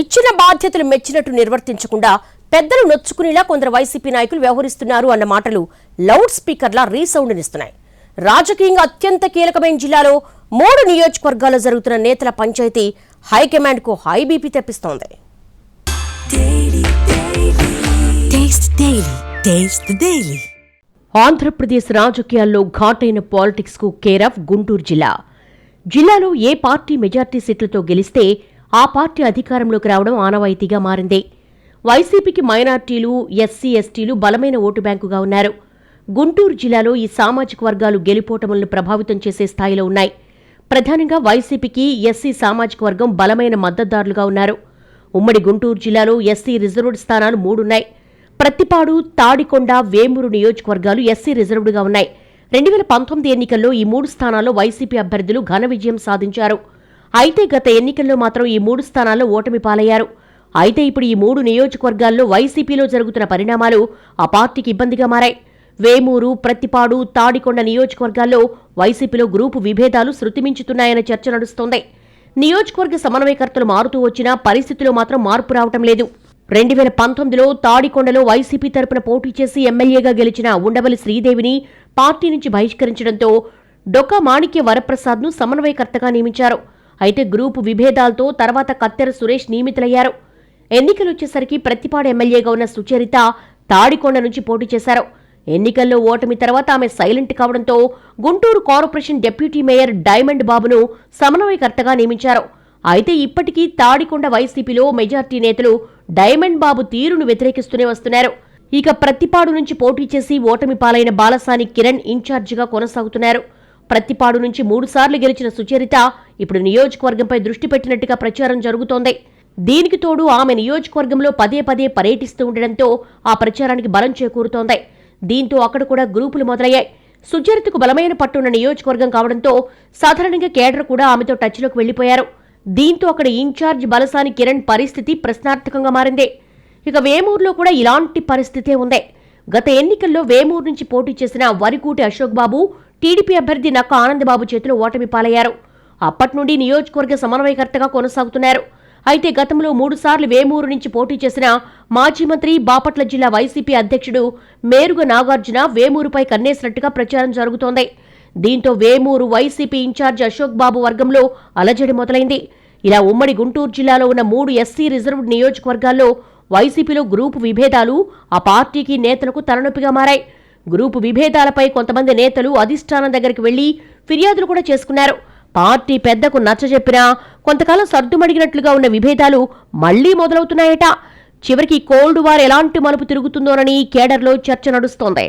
ఇచ్చిన బాధ్యతలు మెచ్చినట్టు నిర్వర్తించకుండా పెద్దలు నొచ్చుకునేలా కొందరు వైసీపీ నాయకులు వ్యవహరిస్తున్నారు అన్న మాటలు లౌడ్ స్పీకర్లా రీసౌండ్నిస్తున్నాయి. రాజకీయంగా అత్యంత కీలకమైన జిల్లాలో మూడు నియోజకవర్గాల్లో జరుగుతున్న నేతల పంచాయతీ హైకమాండ్కు హై బీపీ తెప్పిస్తోంది. ఆంధ్రప్రదేశ్ రాజకీయాల్లో ఘాటైన పాలిటిక్స్కు కేర్ ఆఫ్ గుంటూరు జిల్లా. జిల్లాలో ఏ పార్టీ మెజార్టీ సీట్లతో గెలిస్తే ఆ పార్టీ అధికారంలోకి రావడం ఆనవాయితీగా మారింది. వైసీపీకి మైనార్టీలు ఎస్సీ ఎస్టీలు బలమైన ఓటు బ్యాంకుగా ఉన్నారు. గుంటూరు జిల్లాలో ఈ సామాజిక వర్గాలు గెలుపోటములను ప్రభావితం చేసే స్థాయిలో ఉన్నాయి. ప్రధానంగా వైసీపీకి ఎస్సీ సామాజిక వర్గం బలమైన మద్దతుదారులుగా ఉన్నారు. ఉమ్మడి గుంటూరు జిల్లాలో ఎస్సీ రిజర్వ్డ్ స్థానాలు మూడున్నాయి. ప్రత్తిపాడు తాడికొండ వేమూరు నియోజకవర్గాలు ఎస్సీ రిజర్వ్డ్గా ఉన్నాయి. రెండు వేల పంతొమ్మిది ఎన్నికల్లో ఈ మూడు స్థానాల్లో వైసీపీ అభ్యర్థులు ఘన విజయం సాధించారు. అయితే గత ఎన్నికల్లో మాత్రం ఈ మూడు స్థానాల్లో ఓటమి పాలయ్యారు. అయితే ఇప్పుడు ఈ మూడు నియోజకవర్గాల్లో వైసీపీలో జరుగుతున్న పరిణామాలు ఆ పార్టీకి ఇబ్బందిగా మారాయి. వేమూరు ప్రత్తిపాడు తాడికొండ నియోజకవర్గాల్లో వైసీపీలో గ్రూపు విభేదాలు శృతిమించుతున్నాయనే చర్చ నడుస్తోంది. నియోజకవర్గ సమన్వయకర్తలు మారుతూ వచ్చినా పరిస్థితిలో మాత్రం మార్పు రావటం లేదు. రెండు వేల పంతొమ్మిదిలో తాడికొండలో వైసీపీ తరపున పోటీ చేసి ఎమ్మెల్యేగా గెలిచిన ఉండవల్లి శ్రీదేవిని పార్టీ నుంచి బహిష్కరించడంతో డొక్క మాణిక్య వరప్రసాద్ను సమన్వయకర్తగా నియమించారు. అయితే గ్రూపు విభేదాలతో తర్వాత కత్తెర సురేష్ నియమితులయ్యారు. ఎన్నికలొచ్చేసరికి ప్రతిపాడు ఎమ్మెల్యేగా ఉన్న సుచరిత తాడికొండ నుంచి పోటీ చేశారు. ఎన్నికల్లో ఓటమి తర్వాత ఆమె సైలెంట్ కావడంతో Guntur corporation deputy mayor diamond బాబును సమన్వయకర్తగా నియమించారు. అయితే ఇప్పటికీ తాడికొండ వైసీపీలో మెజార్టీ నేతలు డైమండ్ బాబు తీరును వ్యతిరేకిస్తూనే వస్తున్నారు. ఇక ప్రతిపాడు నుంచి పోటీ చేసి ఓటమి పాలైన బాలసాని కిరణ్ ఇన్ఛార్జిగా కొనసాగుతున్నారు. ప్రతిపాడు నుంచి మూడుసార్లు గెలిచిన సుచరిత ఇప్పుడు నియోజకవర్గంపై దృష్టి పెట్టినట్టుగా ప్రచారం జరుగుతోంది. దీనికి తోడు ఆమె నియోజకవర్గంలో పదే పదే పర్యటిస్తూ ఉండడంతో ఆ ప్రచారానికి బలం చేకూరుతోంది. దీంతో అక్కడ కూడా గ్రూపులు మొదలయ్యాయి. సుచరితకు బలమైన పట్టున్న నియోజకవర్గం కావడంతో సాధారణంగా కేడర్ కూడా ఆమెతో టచ్లోకి వెళ్ళిపోయారు దీంతో అక్కడ ఇన్ఛార్జ్ బలసాని కిరణ్ పరిస్థితి ప్రశ్నార్థకంగా మారింది. ఇక వేమూరులో కూడా ఇలాంటి పరిస్థితే ఉంది. గత ఎన్నికల్లో వేమూరు నుంచి పోటీ చేసిన వరికూటి అశోక్ బాబు టీడీపీ అభ్యర్థి నక్క ఆనందబాబు చేతిలో ఓటమి పాలయ్యారు. అప్పటి నుండి నియోజకవర్గ సమన్వయకర్తగా కొనసాగుతున్నారు. అయితే గతంలో మూడుసార్లు వేమూరు నుంచి పోటీ చేసిన మాజీ మంత్రి బాపట్ల జిల్లా వైసీపీ అధ్యక్షుడు మేరుగ నాగార్జున వేమూరుపై కన్నేసినట్టుగా ప్రచారం జరుగుతోంది. దీంతో వేమూరు వైసీపీ ఇన్ఛార్జ్ అశోక్ బాబు వర్గంలో అలజడి మొదలైంది. ఇలా ఉమ్మడి గుంటూరు జిల్లాలో ఉన్న మూడు ఎస్సీ రిజర్వ్డ్ నియోజకవర్గాల్లో వైసీపీలో గ్రూపు విభేదాలు ఆ పార్టీకి నేతలకు తలనొప్పిగా మారాయి. గ్రూపు విభేదాలపై కొంతమంది నేతలు అధిష్టానం దగ్గరికి వెళ్ళి ఫిర్యాదులు కూడా చేసుకున్నారు. పార్టీ పెద్దకు నచ్చజెప్పినా కొంతకాలం సర్దుమడిగినట్లుగా ఉన్న విభేదాలు మళ్ళీ మొదలవుతున్నాయట. చివరికి కోల్డ్ వార్ ఎలాంటి మలుపు తిరుగుతుందోనని కేడర్లో చర్చ నడుస్తోంది.